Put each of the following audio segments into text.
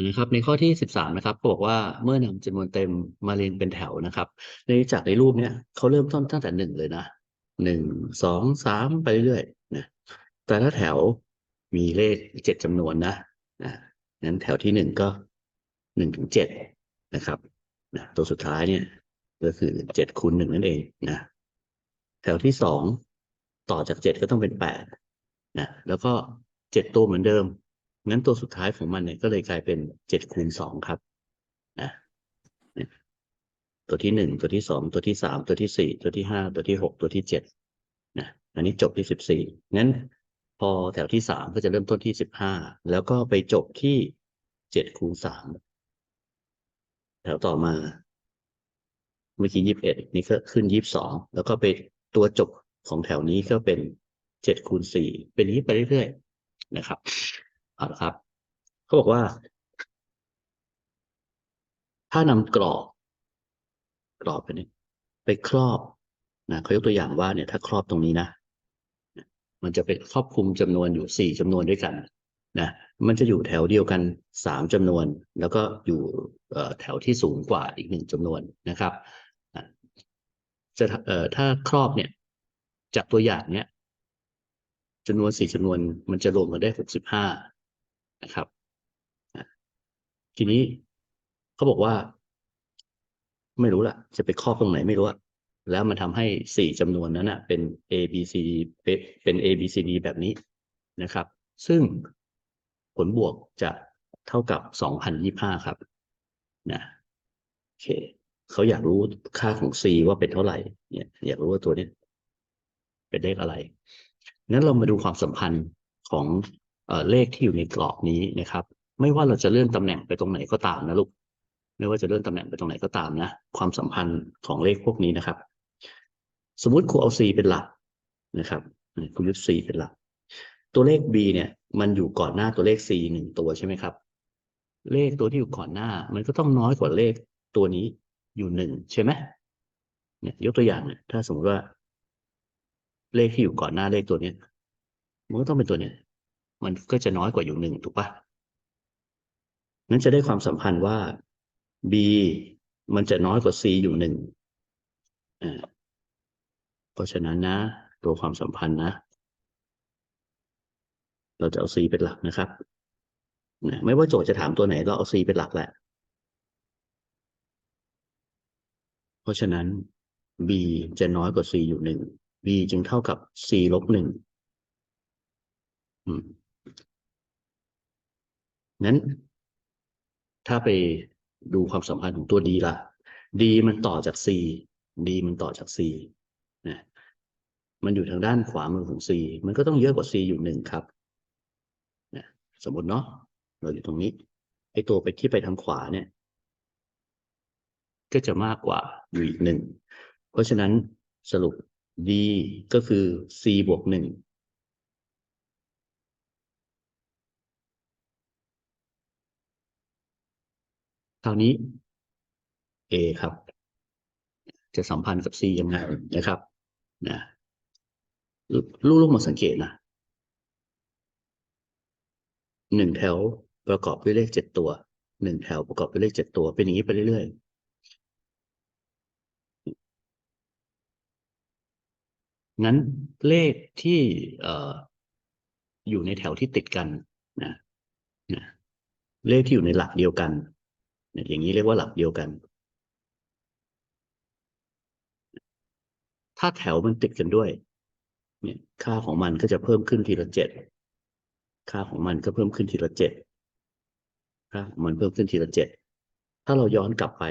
นะครับในข้อที่สิบสามนะครับบอกว่าเมื่อนำจำนวนเต็มมาเรียงเป็นแถวนะครับ ในจากในรูปเนี้ยเขาเริ่มต้นตั้งแต่หนึ่งเลยนะหนึ่งสองสามไปเรื่อยๆนะแต่ละแถวมีเลขเจ็ดจำนวนนะนะงั้นแถวที่หนึ่งก็หนึ่งถึงเจ็ดนะครับนะตัวสุดท้ายเนี่ยก็คือเจ็ดคูณหนึ่งนั่นเองนะแถวที่สองต่อจากเจ็ดก็ต้องเป็นแปดนะแล้วก็เจ็ดตัวเหมือนเดิม งั้นตัวสุดท้ายของมันเนี่ยก็เลยกลายเป็นเจ็ดคูณสองครับนะตัวที่หนึ่งตัวที่สองตัวที่สามตัวที่สี่ตัวที่ห้าตัวที่หกตัวที่เจ็ดนะอันนี้จบที่สิบสี่งั้นพอแถวที่สามก็จะเริ่มต้นที่สิบห้าแล้วก็ไปจบที่เจ็ดคูณสามแถวต่อมาเมื่อกี้ยี่สิบเอ็ดนี่ก็ขึ้นยี่สิบสองแล้วก็ไปตัวจบของแถวนี้ก็เป็นเจ็ดคูณสี่เป็นนี้ไปเรื่อยๆนะครับ เอาละครับเขาบอกว่า ถ้านำกรอบกรอบไปนี้ไปครอบนะเขายกตัวอย่างว่าเนี่ยถ้าครอบตรงนี้นะ มันจะเป็นครอบคลุมจำนวนอยู่สี่จำนวนด้วยกันนะมันจะอยู่แถวเดียวกันสามจำนวน แล้วก็อยู่แถวที่สูงกว่าอีกหนึ่งจำนวนนะครับจะถ้าครอบเนี่ย จากตัวอย่างเนี้ยจำนวนสี่จำนวนมันจะรวมกันได้หกสิบห้า นะครับ ทีนี้เขาบอกว่า ไม่รู้ละจะไปครอบตรงไหนไม่รู้อะแล้วมันทำให้สี่จำนวนนั้นอะเป็น A B C D เป็นเป็น A B C D แบบนี้นะครับ ซึ่งผลบวกจะเท่ากับสองพันยี่ห้าครับนะโอเคเขาอยากรู้ค่าของ C ว่าเป็นเท่าไหร่เนี่ยอยากรู้ว่าตัวนี้เป็นเลขอะไร นั้นเรามาดูความสัมพันธ์ของ เลขที่อยู่ในกรอบนี้นะครับ ไม่ว่าเราจะเลื่อนตำแหน่งไปตรงไหนก็ตามนะลูกไม่ว่าจะเลื่อนตำแหน่งไปตรงไหนก็ตามนะ ความสัมพันธ์ของเลขพวกนี้นะครับ สมมุติครูเอา c เป็นหลักนะครับครูยึด c เป็นหลัก ตัวเลข b เนี่ย มันอยู่ก่อนหน้าตัวเลข c หนึ่งตัวใช่ไหมครับ เลขตัวที่อยู่ก่อนหน้า มันก็ต้องน้อยกว่าเลขตัวนี้อยู่หนึ่งใช่ไหมเนี่ยยกตัวอย่างเนี่ยถ้าสมมติว่า เลขที่อยู่ก่อนหน้าเลขตัวเนี้ยมันก็ต้องเป็นตัวเนี้ย มันก็จะน้อยกว่าอยู่หนึ่งถูกปะนั้นจะได้ความสัมพันธ์ว่า b มันจะน้อยกว่า c อยู่หนึ่งเพราะฉะนั้นนะ ตัวความสัมพันธ์นะ เราจะเอา c เป็นหลักนะครับนะไม่ว่าโจทย์จะถามตัวไหน เราเอา c เป็นหลักแหละ เพราะฉะนั้น b จะน้อยกว่า c อยู่หนึ่ง b จึงเท่ากับ c ลบหนึ่ง นั้น ถ้าไปดูความสัมพันธ์ของตัว d ล่ะ d มันต่อจาก c d มันต่อจาก c นะมันอยู่ทางด้านขวามือของ c มันก็ต้องเยอะกว่า c อยู่หนึ่งครับนะสมมติเนาะเราอยู่ตรงนี้ไอตัวไปที่ไปทางขวาเนี่ย ก็จะมากกว่าอยู่อีกหนึ่งเพราะฉะนั้นสรุป d ก็คือ c บวกหนึ่ง คราวนี้ A ครับ จะสัมพันธ์กับ C ยังไงนะครับนะลูกลูกมาสังเกตนะหนึ่งแถวประกอบด้วยเลขเจ็ดตัวหนึ่งแถวประกอบด้วยเลขเจ็ดตัว เป็นอย่างนี้ไปเรื่อยๆ งั้นเลขที่เอ่ออยู่ในแถวที่ติดกันนะนะเลขที่อยู่ในหลักเดียวกันเนี่ย อย่างนี้เรียกว่าหลักเดียวกัน ถ้าแถวมันติดกันด้วย เนี่ย ค่าของมันก็จะเพิ่มขึ้นทีละเจ็ดค่าของมันก็เพิ่มขึ้นทีละเจ็ดค่าของมันเพิ่มขึ้นทีละเจ็ดถ้าเราย้อนกลับไป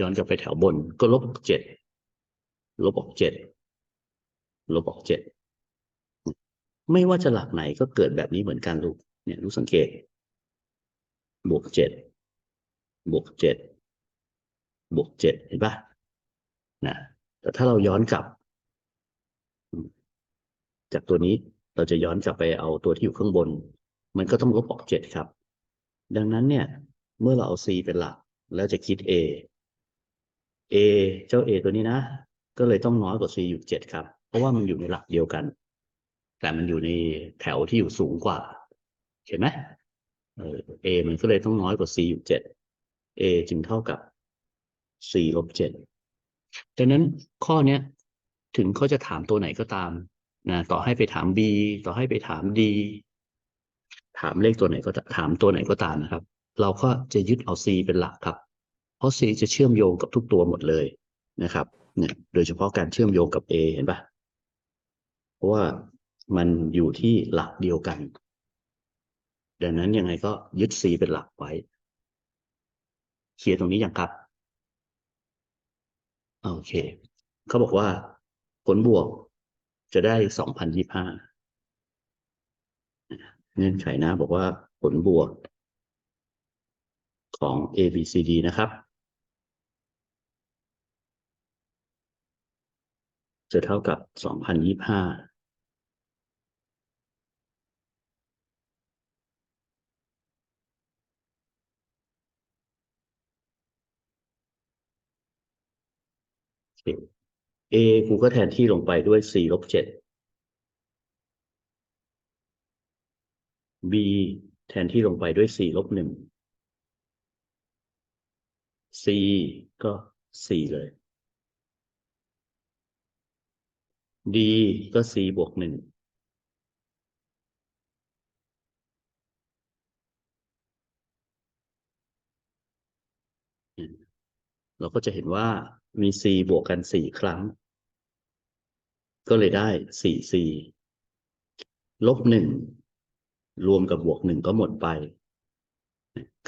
ย้อนกลับไปแถวบน ก็ลบเจ็ดลบออกเจ็ดลบออกเจ็ดไม่ว่าจะหลักไหนก็เกิดแบบนี้เหมือนกันลูกเนี่ยลูกสังเกต บวกเจ็ดบวกเจ็ดบวกเจ็ดเห็นปะนะแต่ถ้าเราย้อนกลับ จากตัวนี้เราจะย้อนกลับไปเอาตัวที่อยู่ข้างบน มันก็ต้องลบออกเจ็ดครับ ดังนั้นเนี่ย เมื่อเราเอา c เป็นหลัก แล้วจะคิด a a เจ้า a ตัวนี้นะ ก็เลยต้องน้อยกว่า c อยู่เจ็ดครับ เพราะว่ามันอยู่ในหลักเดียวกัน แต่มันอยู่ในแถวที่อยู่สูงกว่า เห็นไหม เออ a มันก็เลยต้องน้อยกว่า c อยู่เจ็ด a จึงเท่ากับ c ลบเจ็ดดังนั้นข้อเนี้ยถึงเขาจะถามตัวไหนก็ตามนะต่อให้ไปถาม b ต่อให้ไปถาม d ถามเลขตัวไหนก็ถามตัวไหนก็ตามนะครับ เราก็จะยึดเอา c เป็นหลักครับ เพราะ c จะเชื่อมโยงกับทุกตัวหมดเลยนะครับเนี่ยโดยเฉพาะการเชื่อมโยงกับ a เห็นปะเพราะว่ามันอยู่ที่หลักเดียวกัน ดังนั้นยังไงก็ยึด c เป็นหลักไว้เคลียร์ตรงนี้ยังครับ โอเค เขาบอกว่า ผลบวกจะได้สองพันยี่ห้าเงื่อนไขนะ บอกว่าผลบวก ของ A B C D นะครับ จะเท่ากับสองพันยี่ห้า A กูก็แทนที่ลงไปด้วยสี่ลบเจ็ด B แทนที่ลงไปด้วยสี่ลบหนึ่ง C ก็สี่เลย D ก็ c บวกหนึ่ง เราก็จะเห็นว่ามี c บวกกันสี่ครั้ง ก็เลยได้สี่ c ลบหนึ่งรวมกับบวกหนึ่งก็หมดไป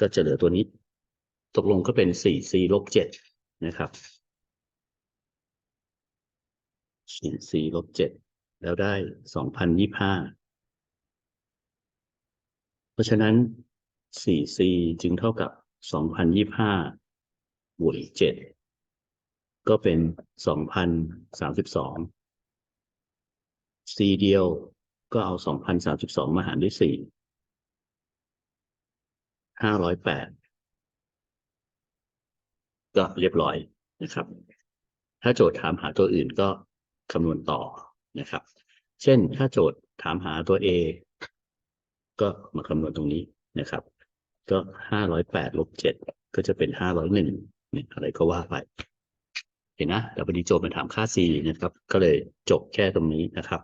ก็จะเหลือตัวนี้ ตกลงก็เป็นสี่ c ลบเจ็ดนะครับสี่ c ลบเจ็ดแล้วได้สองพันยี่ห้าเพราะฉะนั้นสี่ c จึงเท่ากับสองพันยี่ห้า บวกอีกเจ็ดก็เป็นสองพันสามสิบสอง c เดียวก็เอาสองพันสามสิบสองมาหารด้วยสี่ห้าร้อยแปดก็เรียบร้อยนะครับ ถ้าโจทย์ถามหาตัวอื่นก็คำนวณต่อนะครับ เช่นถ้าโจทย์ถามหาตัว A ก็มาคำนวณตรงนี้นะครับ ก็ห้าร้อยแปดลบเจ็ดก็จะเป็นห้าร้อยหนึ่ง เนี่ยอะไรก็ว่าไปเห็นนะแต่พอดีโจทย์มาถามค่า c นะครับ ก็เลยจบแค่ตรงนี้นะครับ